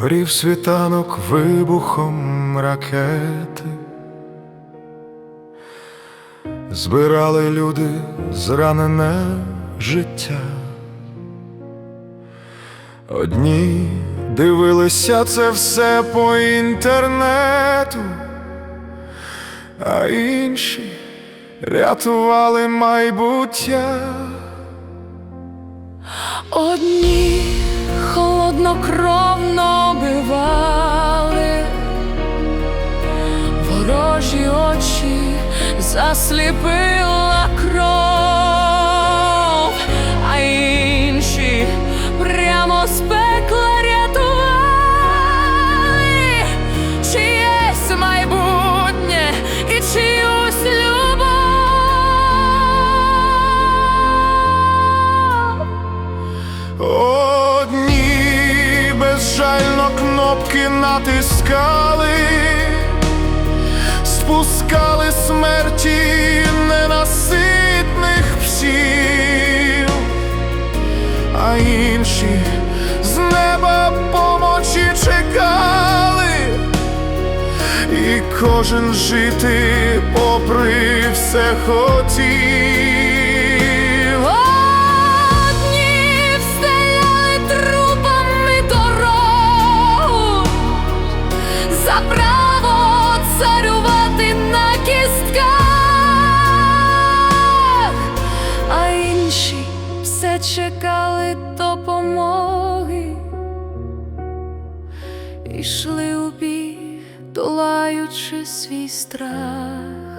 горів світанок вибухом ракети, збирали люди зранене життя. Одні дивилися це все по інтернету, а інші рятували майбуття. Одні холоднокровно бивали, ворожі очі засліпила кров, натискали, спускали смерті ненаситних псів, а інші з неба помочі чекали, і кожен жити попри все хотів. Чекали допомоги, ішли у біг, долаючи свій страх.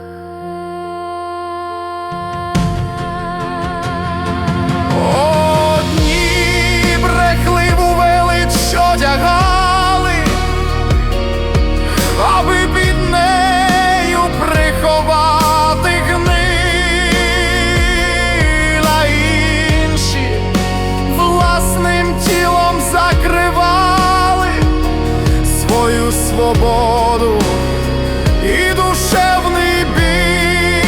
Свободу і душевний біль.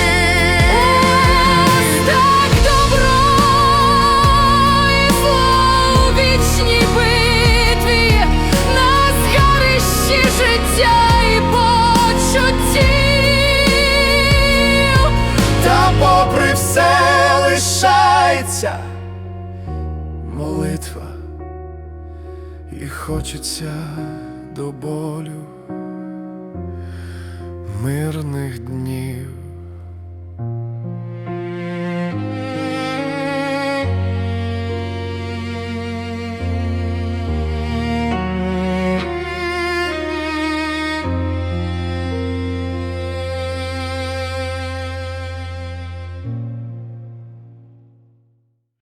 Так добро і зло у вічній битві на згарищі життя і почуттів. Та попри все лишається молитва, і хочеться до болю мирних днів.